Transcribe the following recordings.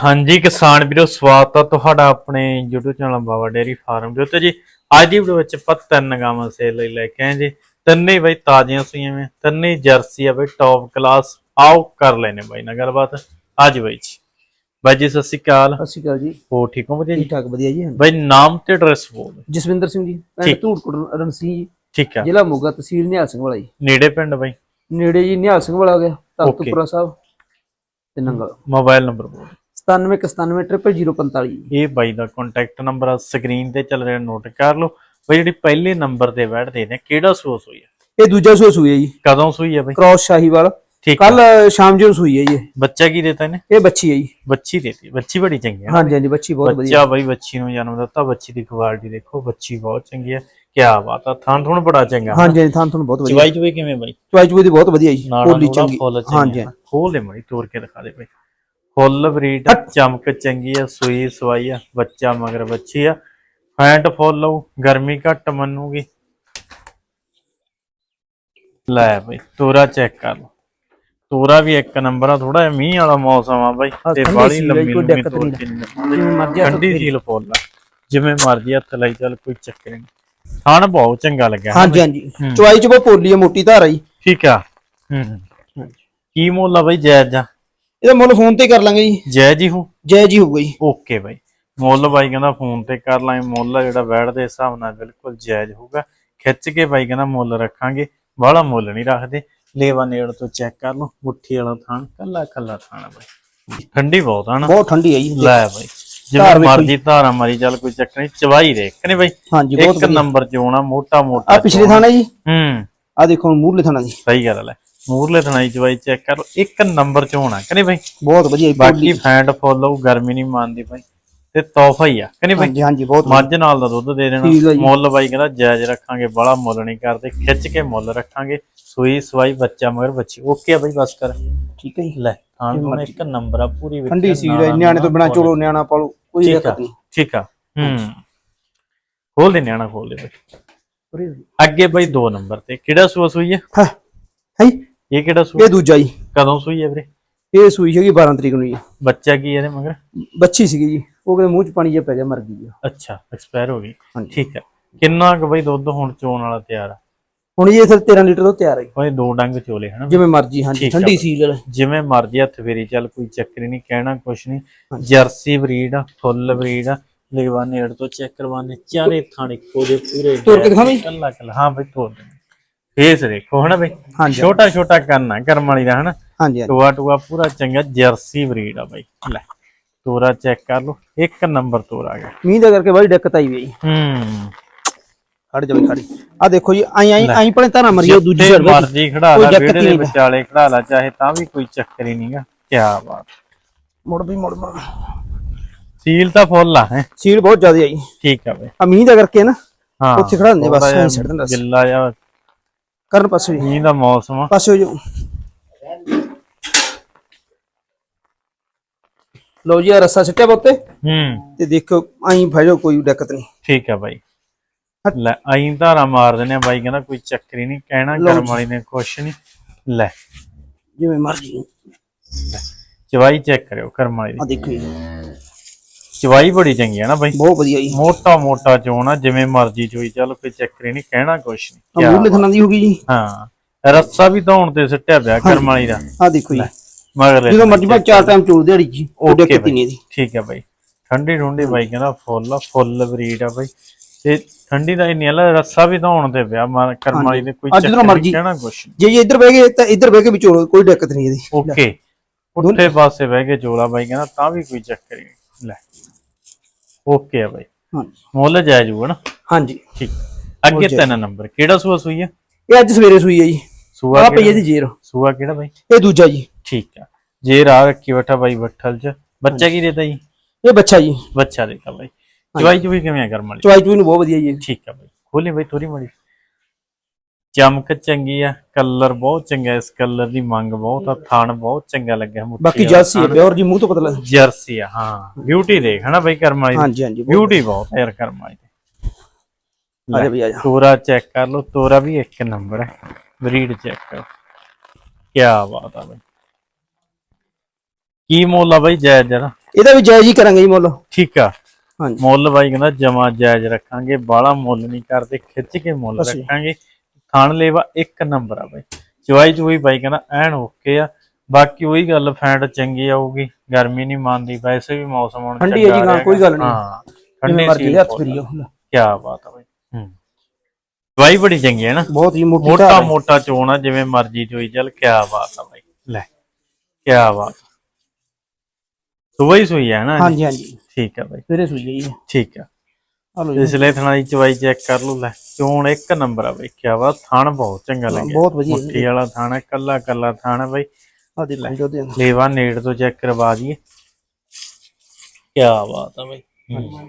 ਹਾਂਜੀ ਕਿਸਾਨ ਵੀਰੋ ਸਵਾਗਤ ਹੈ ਤੁਹਾਡਾ ਆਪਣੇ YouTube channel Baba dairy farm ਦੇ ਉੱਤੇ ਜੀ। ਅੱਜ ਦੀ ਵੀਡੀਓ ਵਿੱਚ ਆਪਾਂ ਤਿੰਨ ਗਾਵਾਂ ਸੇਲ ਲਈ ਲੈ ਕੇ ਆਏ ਜੀ। ਤਿੰਨੇ ਬਈ ਤਾਜ਼ੀਆਂ ਸੂਈਆਂ ਵੇ ਤਿੰਨੇ ਜਰਸੀ ਆ ਬਈ ਟੌਪ ਕਲਾਸ ਆਓ ਕਰ ਲੈਨੇ ਬਾਈ ਨਾਲ ਗੱਲਬਾਤ। ਅੱਜ ਬਈ ਜੀ। ਬਾਈ ਜੀ ਸਤਿ ਸ਼੍ਰੀ ਅਕਾਲ। ਸਤਿ ਸ਼੍ਰੀ ਅਕਾਲ ਜੀ। ਹੋ ਠੀਕ ਹੋ ਵਧੀਆ ਜੀ? ਠੀਕ ਠਾਕ ਵਧੀਆ ਜੀ ਬਾਈ ਨਾਮ ਤੇ ਐਡਰੈਸ ਬੋਲ। ਜਸਵਿੰਦਰ ਸਿੰਘ ਜੀ ਪਿੰਡ। ਧੂੜਕੋਟ ਰਣਸੀ ਜੀ। ਠੀਕ ਆ। ਜ਼ਿਲ੍ਹਾ ਮੋਗਾ ਤਹਿਸੀਲ ਨਿਹਾਲ ਸਿੰਘ ਵਾਲਾ ਜੀ। ਨੇੜੇ ਪਿੰਡ ਬਾਈ? ਨੇੜੇ ਜੀ ਨਿਹਾਲ ਸਿੰਘ ਵਾਲਾ ਹੋ ਗਿਆ. ਤਖਤਪੁਰਾ ਸਾਹਿਬ ਤੇ ਨੰਗਲ। ਮੋਬਾਈਲ ਨੰਬਰ ਬੋਲ। 97919045 ਇਹ ਬਾਈ ਦਾ ਕੰਟੈਕਟ ਨੰਬਰ ਆ ਸਕਰੀਨ ਤੇ ਚੱਲ ਰਿਹਾ ਨੋਟ ਕਰ ਲਓ। ਬਈ ਜਿਹੜੀ ਪਹਿਲੇ ਨੰਬਰ ਤੇ ਬੈਠਦੇ ਨੇ ਕਿਹੜਾ ਸੋਸ ਹੋਈ ਹੈ ਇਹ ਦੂਜਾ ਸੂਆ ਸੂਈ ਹੈ ਜੀ। ਕਦੋਂ ਸੂਈ ਹੈ ਬਾਈ? ਕ੍ਰਾਸ ਸ਼ਾਹੀਵਾਲ। ਠੀਕ ਕੱਲ ਸ਼ਾਮ ਜੀ ਨੂੰ ਸੂਈ ਹੈ ਜੀ ਇਹ। ਬੱਚਾ ਕੀ ਦਿੱਤਾ ਇਹਨੇ? ਇਹ ਬੱਚੀ ਹੈ ਜੀ। ਬੱਚੀ ਦੇਤੀ। ਬੱਚੀ ਬੜੀ ਚੰਗੀ ਹੈ ਹਾਂਜੀ ਹਾਂਜੀ ਬੱਚੀ ਬਹੁਤ ਵਧੀਆ। ਬੱਚਾ ਬਈ ਬੱਚੀ ਨੂੰ ਜਨਮ ਦਿੱਤਾ ਬੱਚੀ ਦੀ ਕੁਆਲਿਟੀ ਦੇਖੋ ਬੱਚੀ ਬਹੁਤ ਚੰਗੀ ਹੈ ਕੀ ਬਾਤ ਆ ਥਾਂ ਥੁਣ ਬੜਾ ਚੰਗਾ। ਹਾਂਜੀ ਹਾਂਜੀ ਥਾਂ ਤੁਹਾਨੂੰ ਬਹੁਤ ਵਧੀਆ। ਚਵਾਈ ਚੁਈ ਕਿਵੇਂ ਬਈ? ਚੁਆਈ ਚੁਆਈ ਦੀ ਬਹੁਤ ਵਧੀਆ ਜੀ ਨੂੜਾ ਚੰਗੀ। ਹਾਂਜੀ ਖੋਲ ਦੇ ਮੜੀ ਤੋੜ ਕੇ ਦਿਖਾ ਦੇ ਬਈ। ਫੁੱਲ ਬਰੀਡ ਚਮਕ ਚੰਗੀ ਆ ਸੂਈ ਸਵਾਈ ਆ ਬੱਚਾ ਮਗਰ ਬੱਚੀ ਆ। ਫੈਂਟ ਫੁੱਲ ਆਊ ਗਰਮੀ ਘੱਟ ਮੰਨੂਗੀ। ਲੈ ਬਈ ਤੋਰਾ ਚੈੱਕ ਕਰ ਲਓ ਤੋਰਾ ਵੀ ਇੱਕ ਨੰਬਰ ਆ ਥੋੜਾ ਜਿਹਾ ਮੀਂਹ ਵਾਲਾ ਮੌਸਮ ਆ ਬਾਈ ਤੇ ਬਾਲੀ ਲੰਮੀ ਕੋਈ ਲੰਮੀ ਦਿੱਕਤ ਤੋੜ ਨਹੀਂ। ਕੇ ਨਹੀਂ ਜਿਵੇਂ ਮਰਜ਼ੀ ਹੱਥ ਠੰਡੀ। ਸੀਲ ਫੁੱਲ ਆ। ਜਿਵੇਂ ਮਰਜ਼ੀ ਹੱਥ ਲਾਈ ਚੱਲ ਕੋਈ ਚੱਕਰ ਨਹੀਂ ਖਾਣ ਬਹੁਤ ਚੰਗਾ ਲੱਗਿਆ ਹਾਂਜੀ ਹਾਂਜੀ। ਚੁਆਈ ਚ ਬਹੁਤ ਪੋਲੀ ਮੋਟੀ ਧਾਰ ਆ ਜੀ। ਠੀਕ ਆ। ਹੂੰ। ਕੀ ਮੁੱਲ ਆ ਬਾਈ ਜਾਇਜ਼ ਜਾ ਇਹਦਾ ਮੁੱਲ ਫੋਨ ਤੇ ਕਰ ਲਾਂਗੇ ਜੀ। ਜਾਇਜ਼ ਹੀ ਹੋ। ਜੈ ਜੀ ਹੋਊਗਾ ਜੀ। Okay bye. ਮੁੱਲ ਬਾਈ ਕਹਿੰਦਾ ਫੋਨ ਤੇ ਕਰ ਲਾਂਗੇ। ਮੁੱਲ ਆ ਜਿਹੜਾ ਬੈਠ ਦੇ ਹਿਸਾਬ ਨਾਲ ਬਿਲਕੁਲ ਜਾਇਜ਼ ਹੋਊਗਾ। ਖਿੱਚ ਕੇ ਬਾਈ ਕਹਿੰਦਾ ਮੁੱਲ ਰੱਖਾਂਗੇ। ਬਾਹਲਾ ਮੁੱਲ ਨਹੀਂ ਰੱਖਦੇ। ਲੇਵਾ ਨੇੜ ਤੋਂ ਚੈੱਕ ਕਰ ਲਓ। ਮੁੱਠੀ ਵਾਲਾ ਥਾਣ ਕੱਲਾ ਕੱਲਾ ਥਾਣਾ ਬਾਈ। ਠੰਡੀ ਬਹੁਤ ਆ ਨਾ। ਬਹੁਤ ਠੰਡੀ ਹੈ ਜੀ। ਲੈ ਬਾਈ। ਜਿਵੇਂ ਮਰਜ਼ੀ ਧਾਰਾ ਮਾਰੀ ਚੱਲ ਕੋਈ ਚੱਕਰ ਨਹੀਂ। ਚਵਾਈ ਦੇਖ ਨਹੀਂ ਬਾਈ। ਹਾਂਜੀ ਬਹੁਤ ਇੱਕ ਨੰਬਰ ਚੋਣਾ ਮੋਟਾ ਮੋਟਾ ਆ ਪਿਛਲੇ ਥਾਣਾ ਜੀ। ਹੂੰ। ਆ ਦੇਖੋ ਹੁਣ ਮੂਰਲੇ ਥਾਣਾ ਜੀ। ਸਹੀ ਗੱਲ ਹੈ ਮੂਰਲੇ ਥਣਾਈ ਚਵਾਈ ਚੈੱਕ ਕਰ ਲਓ ਇੱਕ ਨੰਬਰ ਚੋਣਾ ਕਨੇ ਬਾਈ? ਬਹੁਤ ਵਧੀਆ ਜੀ ਬਾਕੀ ਫੈਂਟ ਫੁੱਲ ਗਰਮੀ ਨਹੀਂ ਮੰਨਦੀ ਬਾਈ। ਤੇ ਤੋਹਫਾ ਹੀ ਆ ਕਨੇ ਬਾਈ? ਹਾਂਜੀ ਹਾਂਜੀ ਬਹੁਤ ਮੱਝ ਨਾਲ ਦਾ ਦੁੱਧ ਦੇ ਠੀਕ ਆ ਦੇਣਾ ਜੀ। ਮੁੱਲ ਬਾਈ ਕਹਿੰਦਾ ਜਾਇਜ਼ ਰੱਖਾਂਗੇ ਬੜਾ ਮੁੱਲ ਨਹੀਂ ਕਰਦੇ ਖਿੱਚ ਕੇ ਮੁੱਲ ਰੱਖਾਂਗੇ ਸੂਈ ਸਵਾਈ ਬੱਚਾ ਮਗਰ ਬੱਚੀ ਓਕੇ ਆ ਬਾਈ ਬਸ ਕਰ। ਠੀਕ ਹੈ ਜੀ। ਲੈ ਹਾਂ ਤੋਂ ਇੱਕ ਨੰਬਰ ਆ ਪੂਰੀ ਵਿੱਚ ਠੰਡੀ ਸੀ ਨਿਆਣੇ ਤੋਂ ਬਿਨਾ ਚੋਲੋ ਨਿਆਣਾ ਪਾਲੋ ਕੋਈ ਠੀਕ ਆ ਦਿੱਕਤ ਨਹੀਂ। ਠੀਕ ਆ ਹੂੰ। ਖੋਲ ਦੇ ਨਿਆਣਾ ਖੋਲ ਦੇ ਬਾਈ। ਅੱਗੇ ਬਾਈ 2 ਨੰਬਰ ਤੇ ਕਿਹੜਾ ਸੂਆ ਸੂਈ ਹੈ ਹਾਂ ਹੈ ਇਹ ਕਿਹੜਾ ਸੂਆ ਇਹ ਦੂਜਾ ਜੀ। ਕਦੋਂ ਸੂਈ ਹੈ ਵੀਰੇ? ਇਹ ਸੂਈ ਹੈਗੀ 12 ਤਰੀਕ ਨੂੰ ਜੀ। ਬੱਚਾ ਕੀ ਹੈ ਇਹਦੇ ਮਗਰ? ਬੱਚੀ ਸੀਗੀ ਜੀ। ਉਹ ਕਹਿੰਦੇ ਮੂੰਹ ਚ ਪਾਣੀ ਜਿਹਾ ਪੈ ਗਿਆ ਮਰ ਗਈ ਜੀ ਅੱਛਾ ਐਕਸਪਾਇਰ ਹੋ ਗਈ। ਠੀਕ ਹੈ। ਕਿੰਨਾ ਕੁ ਬਈ ਦੁੱਧ ਹੁਣ ਚੋਣ ਵਾਲਾ ਤਿਆਰ ਆ? ਹੁਣ ਇਹ ਫਿਰ 13 ਲੀਟਰ ਤੋਂ ਤਿਆਰ ਹੈ। ਓਏ ਦੋ ਡੰਗ ਚੋਲੇ ਹਨਾ? ਜਿਵੇਂ ਮਰਜ਼ੀ ਹਾਂਜੀ ਆ ਠੰਡੀ। ਸੀਲ ਜਿਵੇਂ ਮਰਜ਼ੀ ਹੱਥ ਫੇਰੀ ਚੱਲ ਕੋਈ ਚੱਕਰ ਨਹੀਂ ਕਹਿਣਾ ਕੁਛ ਨਹੀਂ। ਜਰਸੀ ਬਰੀਡ ਆ ਫੁੱਲ ਬਰੀਡ ਆ। ਲੇਵਾ ਨੇੜ ਤੋਂ ਚੈੱਕ ਕਰਵਾਨੇ ਚਾਰੇ ਥਾਣੇ ਕੋਦੇ ਪੂਰੇ ਤੋੜ ਕੇ ਦਿਖਾਵੇਂ? ਕੱਲਾ ਕੱਲਾ। ਹਾਂ ਬਈ ਤੋੜ ਦੇ ਫੇਸ ਦੇਖੋ ਹਨਾ ਬਈ? ਹਾਂਜੀ ਛੋਟਾ ਛੋਟਾ ਕਰਨਾ ਕਰਮ ਵਾਲੀ ਦਾ ਹਨਾ? ਹਾਂਜੀ ਹਾਂਜੀ। ਟੂਆ ਟੂਆ ਪੂਰਾ ਚੰਗਾ ਜਰਸੀ ਬਰੀਡ ਆ ਬਾਈ। ਲੈ ਤੋਰਾ ਚੈੱਕ ਕਰ ਲਓ ਇੱਕ ਨੰਬਰ ਤੋਰਾ ਆ ਗਿਆ। ਮੀਂਹ ਦਾ ਕਰਕੇ ਬੜੀ ਦਿੱਕਤ ਆਈ ਹੋਈ। ਹੈ। ਜੀ ਖੜ ਜਾ ਬਈ ਖੜੀ। ਆ ਦੇਖੋ ਜੀ ਆਈ ਆਈ ਆਈ ਪਲੇ ਤਾਂ ਮਰੀ ਉਹ ਦੂਜੀ ਜਿੱਥੇ ਸਾਈਡ ਵਿੱਚ। ਮਰਜ਼ੀ ਖੜਾ ਕੋਈ ਲਾ ਦਿੱਕਤ ਵਿਹੜੇ ਦੇ ਨਹੀਂ। ਵਿਚਾਲੇ ਖੜਾ ਲਾ ਚਾਹੇ ਤਾਂ ਵੀ ਕੋਈ ਚੱਕਰ ਹੀ ਨਹੀਂਗਾ। ਕੀ ਬਾਤ। ਮੁੜ ਵੀ ਮੁੜ ਮੁੜ ਸੀਲ ਤਾਂ ਫੁੱਲ ਆ ਹੈ? ਸੀਲ ਬਹੁਤ ਜ਼ਿਆਦਾ ਆਈ। ਠੀਕ ਆ ਬਈ। ਆ ਮੀਂਹ ਦਾ ਕਰਕੇ ਨਾ ਹਾਂ ਉੱਥੇ ਖੜਾ ਹੁੰਦੇ ਬਸ ਥੋੜ੍ਹਾ ਐਂ ਜਿਹਾ ਛੱਡ ਦਿੰਦਾ ਸੀ। ਗਿੱਲਾ ਜਿਹਾ ਕਰਨ ਪਾਸੇ ਜੀ। ਮੀਂਹ ਦਾ ਮੌਸਮ ਆ। ਪਾਸੇ ਹੋ ਜਾਓ। ਲਓ ਜੀ ਆ ਰੱਸਾ ਸਿੱਟਿਆ ਬੋਤੇ ਹੂੰ। ਤੇ ਦੇਖੋ ਆਈ ਫਾਇਓ ਕੋਈ ਦਿੱਕਤ ਨਹੀਂ। ਠੀਕ ਆ ਬਾਈ। ਲੈ ਆਈਂ ਧਾਰਾ ਮਾਰ ਦਿੰਦੇ ਆ ਬਾਈ ਕਹਿੰਦਾ ਕੋਈ ਚੱਕਰ ਹੀ ਨਹੀਂ ਕਹਿਣਾ ਕਰਮ। ਵਾਲੀ ਨੇ ਕੁਛ ਨਹੀਂ। ਲੈ। ਜਿਵੇਂ ਮਰਜ਼ੀ। ਚਵਾਈ ਚੈੱਕ ਕਰਿਓ ਕਰਮ ਵਾਲੀ ਆ ਦੇਖੋ ਜੀ। ਚਵਾਈ ਬੜੀ ਚੰਗੀ ਆ ਨਾ ਬਾਈ। ਬਹੁਤ ਵਧੀਆ ਜੀ। ਮੋਟਾ ਮੋਟਾ ਚੋਣ ਆ ਜਿਵੇਂ ਮਰਜ਼ੀ ਚੋਈ ਚੱਲ ਕੋਈ ਚੱਕਰ ਹੀ ਨਹੀਂ ਕਹਿਣਾ ਕੁਛ ਨਹੀਂ। ਆ ਮੂਰਲੇ ਥਾਣਾ ਦੀ ਹੋ ਗਈ ਜੀ। ਹਾਂ ਰੱਸਾ ਵੀ ਧੌਣ ਤੇ ਸਿੱਟਿਆ ਪਿਆ ਕਰਮ ਵਾਲੀ ਦਾ। ਆ ਦੇਖੋ ਜੀ। ਮਗਰ ਜਦੋਂ ਮਰਜ਼ੀ ਬਾ ਚਾਰ ਟਾਈਮ ਚੋਲ ਦਿਹਾੜੀ ਜੀ ਓਕੇ ਦਿੱਕਤ ਹੀ ਨਹੀਂ ਇਹਦੀ। ਠੀਕ ਹੈ ਬਾਈ। ਠੰਡੀ ਠੰਡੀ ਬਾਈ ਕਹਿੰਦਾ ਫੁੱਲ ਫੁੱਲ ਬਰੀਡ ਆ ਬਾਈ। ਤੇ ਠੰਡੀ ਦਾ ਇੰਨੀ ਆ ਰੱਸਾ ਵੀ ਧੌਣ ਤੇ ਪਿਆ ਕਰਮ ਵਾਲੀ ਦੇ ਕੋਈ ਚੱਕਰ। ਨਹੀਂ ਕਹਿਣਾ ਕੁਛ ਜੇ ਇਹ ਇੱਧਰ ਬਹਿ ਗਏ ਤਾਂ ਇੱਧਰ ਬਹਿ ਕੇ ਵੀ ਚੋਲ ਕੋਈ ਦਿੱਕਤ ਨਹੀਂ ਇਹਦੀ। ਓਕੇ। ਉੱਥੇ ਪਾਸੇ ਬਹਿ ਕੇ ਚੋਲਾ ਬਾਈ ਕਹਿੰਦਾ ਤਾਂ ਵੀ ਕੋਈ ਚੱਕਰ ਹੀ ਨਹੀਂ। ਲੈ। ਓਕੇ ਆ ਬਾਈ। ਹਾਂਜੀ। ਮੁੱਲ ਜਾਇਜ਼ ਹੋਊਗਾ ਨਾ? ਹਾਂਜੀ। ਠੀਕ। ਅੱਗੇ ਤਿੰਨ ਨੰਬਰ ਕਿਹੜਾ ਸੂਆ ਸੂਈ ਆ? ਇਹ ਅੱਜ ਸਵੇਰੇ ਸੂਈ ਹੈ ਜੀ। ਸੂਆ ਆ ਪਈ? ਇਹਦੀ ਜੇਰ। ਸੂਆ ਕਿਹੜਾ ਬਾਈ? ਇਹ ਦੂਜਾ ਜੀ। ਠੀਕ ਆ। ਜੇ ਰਾਹ ਰੱਖੀ ਬੈਠਾ ਬਾਈ ਬੱਠਲ ਚ। ਬੱਚਾ ਕੀ ਦੇਤਾ ਜੀ? ਇਹ ਬੱਚਾ ਜੀ। ਬੱਚਾ ਦੇਤਾ ਬਾਈ। ਚਵਾਈ ਚੁਈ ਕਿਵੇਂ ਆ ਕਰਮ ਵਾਲੀ? ਚਵਾਈ ਚੂਈ ਨੂੰ ਬਹੁਤ ਵਧੀਆ ਜੀ। ਠੀਕ ਆ ਬਾਈ। ਖੋਲੀ ਬਾਈ ਥੋੜੀ ਮੜੀ। ਚਮਕ ਚੰਗੀ ਆ ਕਲਰ ਬਹੁਤ ਚੰਗਾ ਇਸ ਕਲਰ ਦੀ ਮੰਗ ਬਹੁਤ ਆ ਥਣ ਬਹੁਤ ਚੰਗਾ ਲੱਗਿਆ ਮੁੱਠੀ ਬਾਕੀ ਜਰਸੀ ਹੈ ਪਿਓਰ ਜੀ ਮੂੰਹ ਤੋਂ ਪਤਾ ਲੱਗ ਜਰਸੀ ਆ ਹਾਂ ਬਿਊਟੀ ਦੇਖ ਹਨਾ ਬਾਈ ਕਰਮ ਵਾਲੀ ਹਾਂਜੀ ਹਾਂਜੀ ਬਿਊਟੀ ਬਹੁਤ ਆ ਯਾਰ ਕਰਮ ਵਾਲੀ ਦੀ। ਆ ਜਾ ਬਈ ਆ ਜਾ। ਤੋਰਾ ਚੈੱਕ ਕਰ ਲਓ ਤੋਰਾ ਵੀ ਇੱਕ ਨੰਬਰ ਹੈ ਬਰੀਡ ਚੈੱਕ ਕਰੋ ਕੀ ਬਾਤ ਆ ਬਾਈ। ਕੀ ਮੁੱਲ ਆ ਬਾਈ ਜਾਇਜ਼ ਜਰਾ? ਇਹਦਾ ਵੀ ਜਾਇਜ਼ ਹੀ ਕਰਾਂਗੇ ਜੀ ਮੁੱਲ। ਠੀਕ ਆ। ਹਾਂਜੀ। ਮੁੱਲ ਬਾਈ ਕਹਿੰਦਾ ਜਮਾ ਜਾਇਜ਼ ਰੱਖਾਂਗੇ ਬਾਹਲਾ ਮੁੱਲ ਨਹੀਂ ਕਰਦੇ ਖਿੱਚ ਕੇ ਮੁੱਲ। ਰੱਖਾਂਗੇ। ਥਣ ਲੇਵਾ ਇੱਕ ਨੰਬਰ ਆ ਬਾਈ। ਚਵਾਈ ਚੂਈ ਬਾਈ ਕਹਿੰਦਾ ਐਨ ਓਕੇ ਆ। ਬਾਕੀ ਉਹੀ ਗੱਲ ਫੈਂਟ ਚੰਗੀ ਆਊਗੀ ਗਰਮੀ ਨਹੀਂ ਮੰਨਦੀ ਵੈਸੇ ਵੀ ਮੌਸਮ ਹੁਣ ਠੰਡੀ ਹੈ ਜੀ, ਨਾ, ਕੋਈ ਗੱਲ। ਨਹੀਂ। ਹਾਂ ਠੰਡੀ ਸੀ ਹੱਥ ਫੇਰੀਓ ਕੀ ਬਾਤ ਆ ਬਾਈ। ਹੂੰ। ਚਵਾਈ ਬੜੀ ਚੰਗੀ ਹੈ ਨਾ। ਬਹੁਤ ਹੀ ਮੋਟੀ ਮੋਟਾ ਹੈ। ਚੋਣ ਆ ਜਿਵੇਂ ਮਰਜ਼ੀ ਚੋਈ ਚੱਲ ਕੀ ਬਾਤ ਆ ਬਾਈ। ਲੈ। ਕੀ ਬਾਤ ਸੁਬਈ ਸੋਈ ਹੈ ਨਾ ਹਾਂਜੀ ਹਾਂਜੀ। ਠੀਕ ਆ ਬਾਈ। ਸਵੇਰੇ ਸੂਈ ਹੈ ਠੀਕ ਆ। ਲਓ ਜੀ ਇਸ ਲਈ ਥਣਾ ਦੀ ਚਵਾਈ ਚੈੱਕ ਕਰ ਲਓ ਲੈ ਚੋਣ ਇੱਕ ਨੰਬਰ ਆ ਵੇਖਿਆ ਵਾ ਥਣ ਬਹੁਤ ਚੰਗਾ ਲੱਗਿਆ। ਬਹੁਤ ਵਧੀਆ। ਮੁੱਠੀ ਵਾਲਾ ਥਣ ਹੈ ਕੱਲਾ ਕੱਲਾ ਥਣ ਹੈ ਬਾਈ। ਆ ਦੇ ਲੈ। ਲੇਵਾ ਨੇੜ ਤੋਂ ਚੈੱਕ ਕਰਵਾ ਦਈਏ। ਕੀ ਬਾਤ ਆ ਬਾਈ।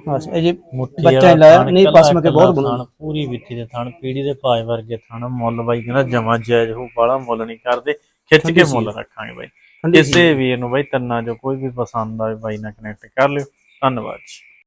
ਬਸ ਇਹ ਜੀ ਮੁੱਠੀ ਬੱਚਾ ਲਾਇਆ ਨਹੀਂ ਪਸਮ ਕੇ ਬਹੁਤ ਬਣੂ ਪੂਰੀ ਵਿੱਥੀ ਦੇ ਥਣ ਪੀੜੀ ਦੇ ਪਾਏ ਵਰਗੇ ਥਣ ਮੁੱਲ ਬਾਈ ਕਹਿੰਦਾ ਜਮਾ ਜਾਇਜ਼ ਹੋ ਬਾਲਾ ਮੁੱਲ ਨਹੀਂ ਕਰਦੇ। ਖਿੱਚ ਕੇ ਮੁੱਲ ਰੱਖਾਂਗੇ ਬਾਈ। ਕਿਸੇ ਵੀਰ ਨੂੰ ਬਾਈ ਤੰਨਾ ਜੋ ਕੋਈ ਵੀ ਪਸੰਦ ਆਵੇ ਬਾਈ ਨਾਲ ਕਨੈਕਟ ਕਰ ਲਿਓ। ਧੰਨਵਾਦ ਜੀ।